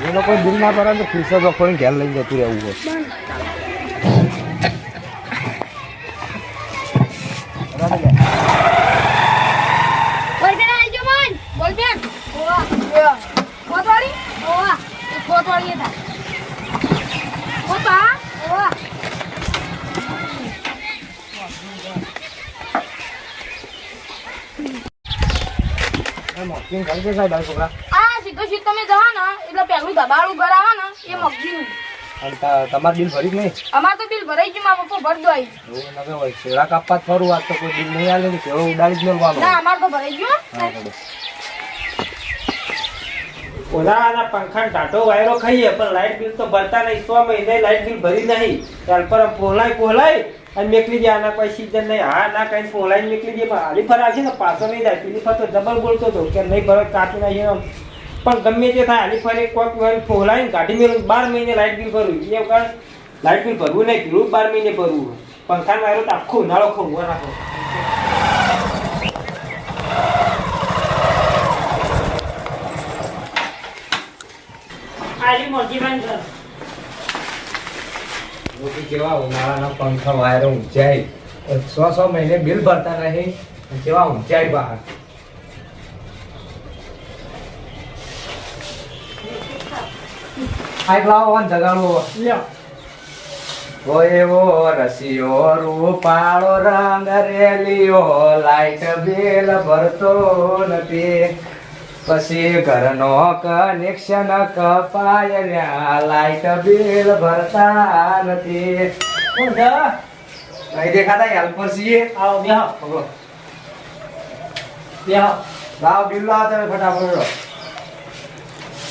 એ લોકો દિલ ના ભરે તો ખિસ્સો પકડીને ઘેર લઈને જતું રહેવું હોય. બોલબેન, આવી મસ્તી ખાઈ જાય સાહેબ છોકરા. આ સીધો સીધ તમે જવા ને એટલે પેલું દબાળું ઘર આવે ને એ મગજીનું તમાર બિલ ભરી જ નહીં? અમાર તો બિલ ભરાઈ ગયું મારા પપ્પા ભર દો આવી એવું નકે હોય શેરા કાપવા ફરું આ તો કોઈ બિલ નહીં આલે ને કેવો ઉડાડી જ મેળવાનો ના અમાર તો ભરાઈ ગયું. ઓલાના પંખા ટાટો વાયરો ખાઈએ પણ લાઇટ બિલ તો ભરતા નહીં સો મહિને લાઇટ બિલ ભરી નહીં. ત્યાર પર પોલાય પોલાય. અને મેકલી દે આના કોઈ સીઝન નહીં. હા, ના, કઈ પોલાય મેકલી દે પણ હાલી ફર આવશે ને, પાછો નહીં જાય. પેલી ફર તો બોલતો હતો કે નહીં ભરત કાપી નાખી. પણ ગમે તે થાય હાલી ફરે કોઈક વાર પોલાય ને કાઢી મેળવું બાર મહિને લાઇટ બિલ ભરવું એ વખત લાઇટ બિલ ભરવું નહીં, પેલું બાર મહિને ભરવું. પંખા વાયરો તો આખો ઉનાળો ખોવા રાખો. આલી મોજી બંધ લોકો કેવા ઉનાળાના પંખા વાયરો ઊંચાઈ. સો સો મહિને બિલ ભરતા નહીં કેવા ઊંચાઈ બહાર. એક લાવો અને જગાડવો. હોય એવો રસિયો રૂપાળો રંગ રેલિયો લાઈટ બિલ ભરતો નથી. પછી ઘરનો કનેક્શન કપાય લાઈટ બિલ ભરતા નથી. નહીં દેખાતા હેલ્પર છીએ. આવો બેહો. પકડો. બેહો. લાવ બિલ લાવ તમે ફટાફટ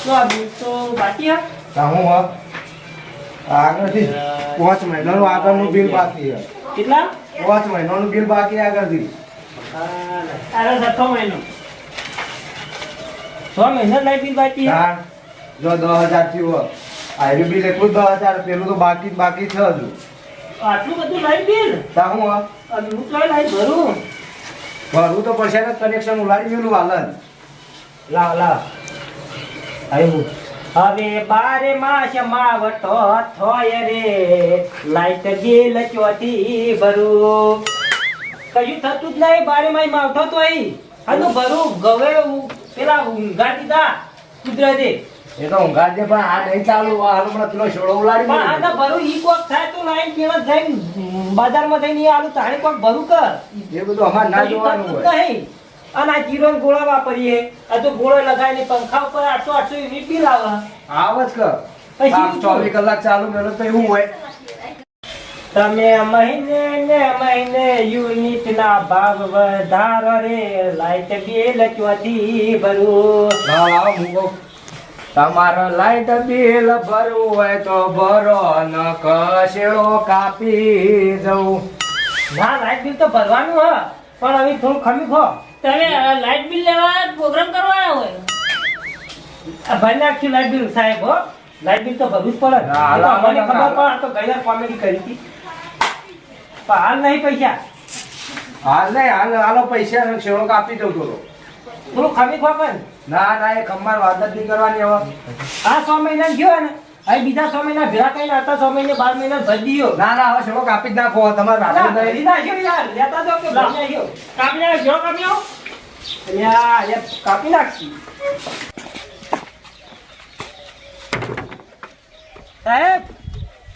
તો આ બિલ તો બાકી હા? તા હું હા? આગળથી પાંચ મહિનાનું આગળનું બિલ બાકી છે કેટલા? પાંચ મહિનાનું બિલ બાકી આગળથી. અરે છઠ્ઠો મહિનો. છ મહિના લાઈટ બિલ બાકી હા? જો દસ હજાર થયું આયુ બિલ એટલું દસ હજાર પેલું તો બાકી બાકી છે હજુ. આટલું બધું લાઈટ બિલ તા હું હું કઈ લાઈટ ભરું. ભરવું તો પડશે ને કનેક્શન ઉલાડી મેલું હાલન. લા લા આવ્યું હવે બારે માસ માવટો થોય રે. લાઈટ બિલ ચોથી ભરું. કયું થતું જ નહીં બારે માસ માવઠો તો અહીં હા તો ભરું ગવે પેલા ઊંઘા દીધા કુદરતે. એ તો ઊંઘા પણ આ નહીં ચાલુ આ હમણાં પેલો છોડો ઉલાડી પણ આ તો ભરું ઈ કોક થાય તો લાઈન કેવા જઈને બજારમાં જઈને આલુ આલું કોક ભરું કર. એ બધું અમાર ના જોવાનું હોય. નહીં. અને આ જીરો ગોળા વાપરીએ. આ તો ગોળો લગાવીને પંખા ઉપર આઠસો આઠસો યુનિટ બિલ આવે આવ કર. ચોવીસ કલાક ચાલુ મેલો તો એવું હોય. તમે મહિને ને મહિને યુનિટ ના ભાવ વધારો રે લાઈટ બિલ ચોથી ભરું? તમારો હું. લાઈટ બિલ ભરવું હોય તો ભરો ન કશેડો કાપી જવું. ના લાઈટ બિલ તો ભરવાનું હ પણ હવે થોડું ખમી ખો. તમે લાઇટ બિલ લેવા પ્રોગ્રામ કરવા આવ્યા હોય? આ ભરી નાખ્યું લાઈટ બિલ સાહેબ હો. લાઈટ બિલ તો ભરવું જ પડે. ના, હાલ, તો હાલ, અમને ખબર પણ આ તો ગઈ કોમેડી કરી હતી. પણ હાલ નહીં પૈસા. હાલ નહીં હાલ હાલો પૈસા ને આપી કાપી દઉં તો થોડું ખમી ખો પણ ના ના એ ખમવાર વાત જ નહીં કરવાની હવે. આ છ મહિના ગયો ને અહીં બીજા છ મહિના ભેગા કઈ આવતા છ મહિને બાર મહિના ભરી દીયો. ના ના હવે શેડો કાપી જ નાખો તમારે ના, રાત્રે ભરી યાર લેતા દો કે ભરી નાખ્યો? કાપી આવ્યો જો કાપ્યો અલ્યા, કાપી નાખશી. સાહેબ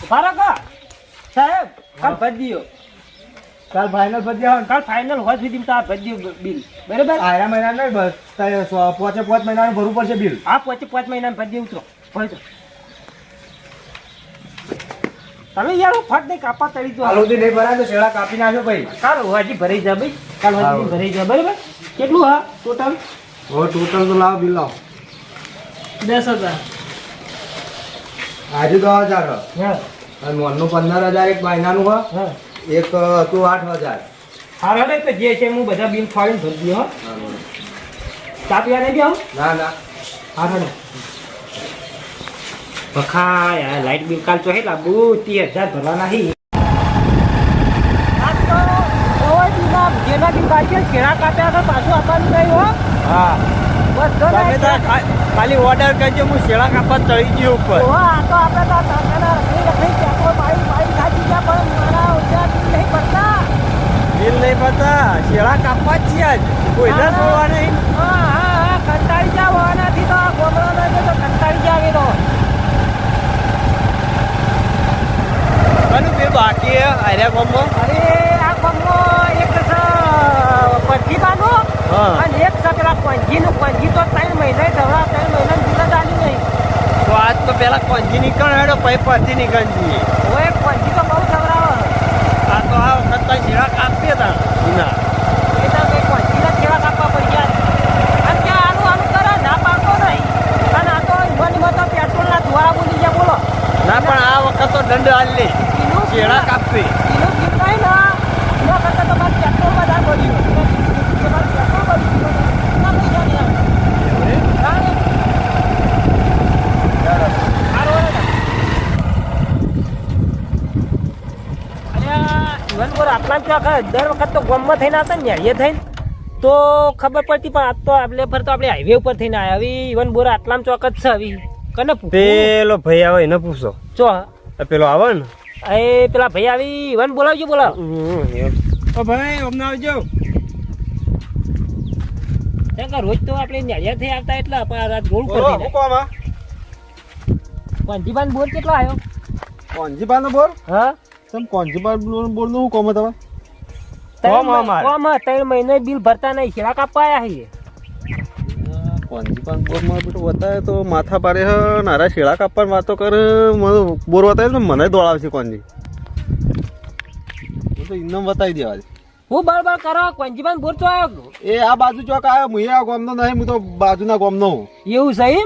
ઊભા કા? સાહેબ કાલ ભરી દીયો. કાલ ફાઇનલ પતી આવે કાલ ફાઇનલ હોય સુધી તાર ભરી દીયો બિલ. બરાબર? આયા મહિના નહીં બસ. પોચે પાંચ મહિનાનું ભરવું પડશે બિલ. આ પોચે પાંચ મહિના ભરી દે ઉતરો ભરી તમે યાર ફટ નહીં કાપા તળી દો. હાલ નહીં ભરાય તો શેડા કાપી નાખ્યો ભાઈ. કાલ હજી ભરાઈ જા ભાઈ. કાલ હજી. ભરાઈ જા બરાબર? કેટલું હા? ટોટલ હો ટોટલ તો લાવો બિલ લાવો. દસ હજાર. આજે દસ હજાર. હ. હા અને મોનનું પંદર હજાર એક મહિનાનું હા. હા. એક હતું આઠ હજાર. હાર રે તો જે છે હું બધા બિલ ફાડીને ભરી દઉં હો. ચા પીવા નહીં આવું ના ના. હાર બખા યાર લાઈટ બિલ કાલ તો હેલા બહુ ત્રીસ હજાર ભરવાના હી. આજ તો ઓય દીના જેના બિલ બાકી કેળા કાપ્યા તો પાછું આપવાનું નહીં હો. હા. બસ ખાલી ઓર્ડર કરજો હું શેળા કાપવા ચડી ગયો ઉપર. હા આ તો આપણે તો કાકાના રખડી રખડી પેટ્રોલ પાડી પાડી થાકી ગયા પણ મારા ઓછા નહીં પડતા બિલ નહીં પતા શેળા કાપવા જ છીએ આજ. કોઈ ના જોવા નહીં હા હા હા કંટાળી જાવ આનાથી તો આ ના તો કંટાળી જાવ તો. બે બાકી આર્યા ગામમાં અરે આ ગમનો એક છે પંચીબાનો હા. અને એક છે પેલા પંજીનું. પંજી તો ત્રણ મહિના ધવરા ત્રણ મહિના બીજા ચાલી નહીં તો આજ તો પેલા કોંજી નીકળ હેડો પછી પછી નીકળજી. ઓય પંજી તો બહુ ધવરાવે આ તો આ વખત તા ના એ તો કઈ પંજીના કેવા કાપવા પડી ગયા અને ત્યાં આનું આનું કરે ના પાડતો નહીં અને આ તો ઈમાનીમાં તો પેટ્રોલના ધુવાળા બોલી ગયા બોલો ના પણ આ હાલ આટલામ એનું કાપવી એનું જીવ નહીં એના કરતાં તમારે પેટ્રોલ વધારે પડ્યું તમારે પેટ્રોલ પડ્યું ના પૈસા નહીં આવે. હા ને? હારું હોય ને? અલ્યા, ઈવન બોલ આટલા જ દર વખત તો ગમમાં થઈને આવતા ને ન્યાળીએ થઈને તો ખબર પડતી પણ આજ તો આપણે ફરતો આપણે હાઈવે ઉપર થઈને આવ્યા હવે ઈવન બોરા આટલામાં ચોક જ છે હવે કને પેલો ભાઈ આવે એને પૂછો ચો પેલો આવે ને એ પેલા ભાઈ આવી વન બોલાવજો બોલાવ. ઓ ભાઈ અમને આવજો. કેમ રોજ તો આપણે ન્યાળિયા થઈ આવતા એટલે રાત ગોળ કરી થઈને મૂકવામાં. પંજીબાન બોર કેટલો આવ્યો કોંજીબાન બોર? હા? તમ કોંજીબાન બોરનું કોમ તમે કોમ અમારે. કોમ ત્રણ મહિને બિલ ભરતા નહીં ખેડા કાપાયા આવ્યા છીએ પણ બોરમાં બેટો બતાવે તો માથા પાડે હ, નારા શેળા કાપવાની વાતો કરે બોર બતાવે તો મને દોડાવશે હું તો ઇન્દમ બતાવી દેવા દે. હું બળબળ બળ કરો પંજીબાન બોર તો આવ્યો એ આ બાજુ ચોક આવ્યો હું આ ગામનો નહીં હું તો બાજુના ગામનો હું. એવું સહી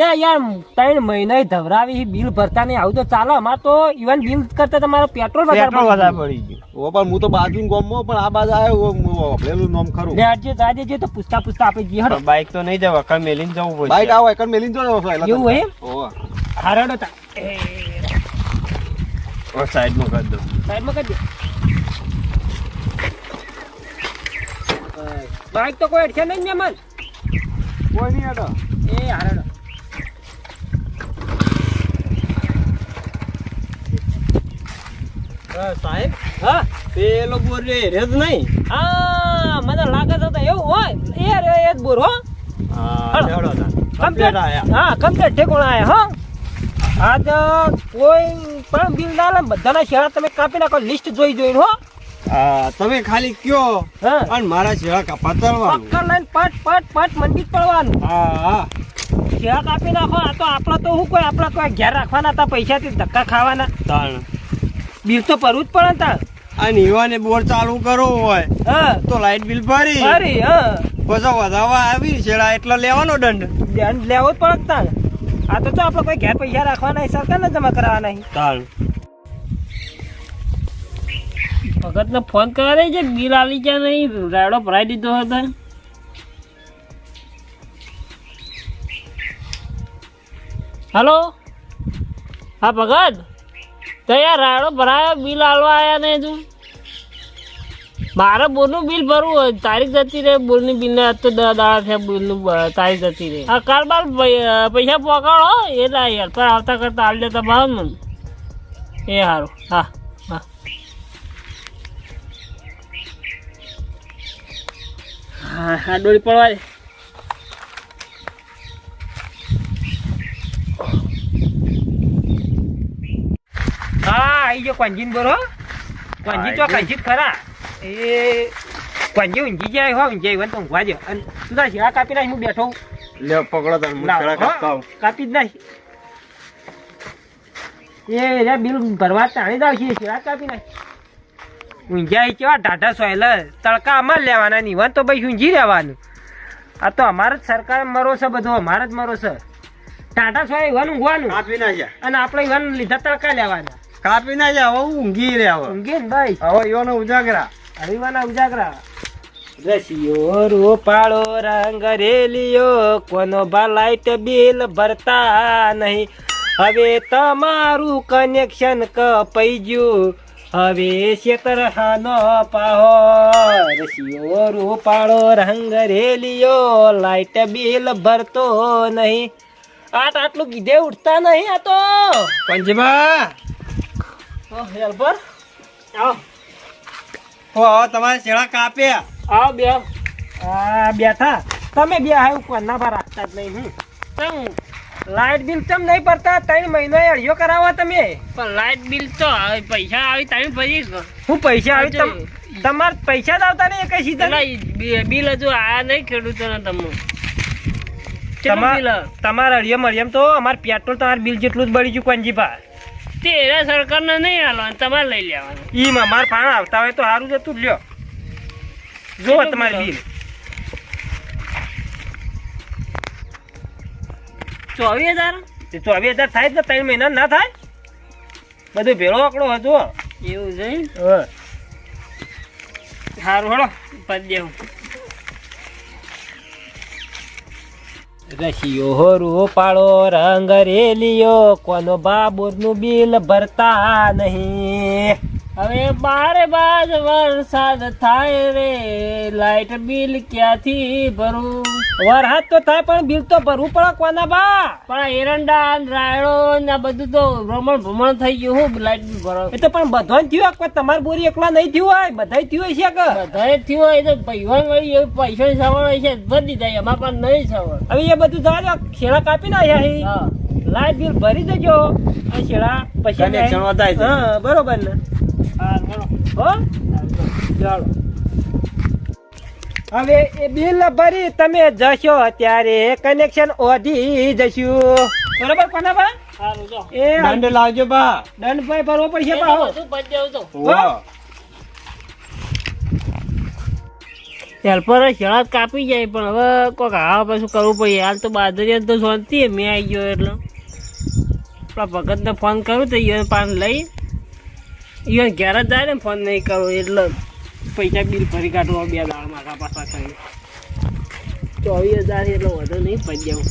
લે યાર ત્રણ મહિના ધવરાવી બિલ ભરતા નહીં આવું તો ચાલો. અમારે તો ઇવન બિલ કરતા તમારો પેટ્રોલ વધારે પેટ્રોલ વધારે પડી ગયો. ઓ પણ હું તો બાજુ ગામમાં પણ આ બાજુ આવ્યો હું વાપરેલું નામ ખરું. લે આજે તો આજે જે તો પૂછતા પૂછતા આપણે જઈએ હડ. બાઈક તો નહીં જવા કઈ મેલીને જવું પડે બાઈક આવો એકણ મેલીને જો પહેલા એવું હોય ઓ. હારડો તા. ઓ સાઈડમાં કરી દો. સાઈડમાં કરી દે. બાઈક તો કોઈ અડશે નહીં ને મન. કોઈ નહીં અડો એ હારડો સાહેબ? હા? પેલો બોર રે રે જ નહીં? હા મને લાગે છે તો એવું હોય. એ રે એ જ બોર હો. હા. હેડો. કમ્પ્લીટ આયા. હા કમ્પ્લીટ ઠેકોણા આયા હો. તો કોઈ પણ બિલ ના બધાના શેરા તમે કાપી નાખો લિસ્ટ જોઈ જોઈને હા. તમે ખાલી કયો હા. અને મારા શેળા કાપા તરવાનું પક્કર લઈને પટ પટ પટ મંડી જ પડવાનું હા હા. શેરા કાપી નાખો આ તો આપણા તો શું કોઈ આપણા કોઈ ઘેર રાખવાના હતા પૈસાથી ધક્કા ખાવાના. તાણ. બિલ તો ભરવું જ પડે ને અને યુવાને બોર ચાલુ કરવો હોય તો લાઈટ બિલ ભરી. ભરી હા. પછી વધારવા આવી શેળા એટલે લેવાનો દંડ. દંડ લેવો જ પડે ને આ તો તો આપણે કોઈ ઘેર પૈસા રાખવાના સરકારને જમા કરાવવાના તાણ. ભગતને ફોન કરે છે બિલ આલી ક્યાં નહીં, રાયડો ભરાઈ દીધો હતો. હલો? હા, ભગત? તો યાર રાયડો ભરાયો, બિલ આલવા આવ્યા નહીં તું મારે બોરનું બિલ ભરવું હોય, તારીખ જતી રહે બોરની બિલને આજ તો દસ દાડા થયા બિલનું તારીખ જતી રહે. હા કાલ બાર પૈ- પૈસા એ એટલે યાર, પણ આવતા કરતા આવી દેતા ભાવ ને. એ સારું હા. હા હા ડોળી પડવા દે. હા આવી ગયો કોંજીન બોરો કોંજી તો કઈ ખરા. એ કોંજી ઊંઘી જાય હો ઊંઘી જાય તો ઊંઘવા દે. અને તું તાર શેરા કાપી નાખ હું બેઠો લે પકડો તાર હું શેળા કાપતા. કાપી જ નાખ. એ રે બિલ ભરવા તાળી દાવ છે શેરા કાપી નાખ. ઊંઘ્યા કેવા ઢાઢા સોયલ તડકા અમારે લેવાના નહીં વન તો ભાઈ ઊંઘી રહેવાનું. આ તો અમારે જ સરકાર મરો છે બધો અમારે જ મરો છે. ટાટા સોય વન ઊંઘવાનું. કાપી ના જાય અને આપણે વન લીધા તડકા લેવાના. કાપી ના જાય હવે ઊંઘી રહ્યા હવે. ઊંઘી ને ભાઈ. હવે યોનો ઉજાગરા. હરિવાના ઉજાગરા. રસિયો રૂપાળો રંગ રેલિયો કોનો બા લાઈટ બિલ ભરતા નહીં. હવે તમારું કનેક્શન કપાઈ ગયું. હવે શેતર હાનો પાહો રસિયો રૂપાળો રંગ રેલિયો લાઈટ બિલ ભરતો નહીં. આટ આટલું કીધે ઉઠતા નહીં આ તો. પંજમાં હેલ્પર. આવો. હો આવો તમારે શેળા કાપ્યા આવો બે. બેઠા. તમે બે હાવ કોના પર રાખતા જ નહીં હું. લાઈટ બિલ તમ નહીં ભરતા ત્રણ મહિનો અડિયો કરાવો તમે. પણ લાઇટ બિલ તો પૈસા આવી તમે ભરી હું પૈસા આવી તમ તમાર પૈસા જ આવતા નહીં કઈ સીધા? બિલ હજુ આયા નહીં ખેડૂતોને તમને કેટલું તમાર બિલ તમારા અડિયો મળીએમ તો અમાર પેટ્રોલ તમારું બિલ જેટલું જ બળી ચૂકવાનું જી તે એના સરકારને નહીં હાલવાનું તમારે લઈ લેવાનું. ઈ મારા ફાણ આવતા હોય તો સારું જતું જ લ્યો. જો તમારે બિલ? ચોવીસ હજાર? તે ચોવીસ હજાર થાય તો ત્રણ મહિના ના થાય? બધું ભેળો આંકડો હતો. એવું છે. સારું હળો પદ દેવું. રશિયો રૂપાળો રંગ રેલિયો કોનો બાબુરનું બિલ ભરતા નહીં. હવે બારે બાર વરસાદ થાય રે. લાઇટ બિલ ક્યાંથી ભરું? વરસાદ તો થાય પણ બિલ તો ભરવું પડે કોના બા? પણ એરંડા રાયડો ને બધું તો ભ્રમણ ભ્રમણ થઈ ગયું હું લાઈટ બિલ ભરો. એ તો પણ બધો થયું કોઈ તમારી બોરી એકલા નહીં થયું હોય. બધા થયું હશે કે? બધા થયું હોય તો પૈસા મળી એવું પૈસા સવડ હોય છે. ભરી જાય એમાં પણ નહીં સવડ હવે એ બધું જવા દો છેડા કાપી નાખ્યા છે. લાઈટ બિલ ભરી દેજો. આ છેડા પછી બરોબર ને. હવે એ બિલ ભરી તમે જશો ત્યારે કનેક્શન ઓધી જશું. બરોબર કોના બા એ દંડ લાવજો બા. દંડ ભાઈ ભરવો પડશે બા હેલ્પર શેળા કાપી જાય પણ હવે કોઈક હા પાછું કરવું પડે. હાલ તો બાદરિયા તો શાંતિ મેં આવી ગયો એટલે. આપણા ભગતને ફોન કરું તો એ પાન લઈ. ઈવન ઘેર જ જાય ને ફોન નહીં કરો, એટલે પૈસા બિલ ભરી કાઢવા બે દાળ મારા પાછા કરી ચોવીસ હજાર એટલે વધુ નહીં પડી જવું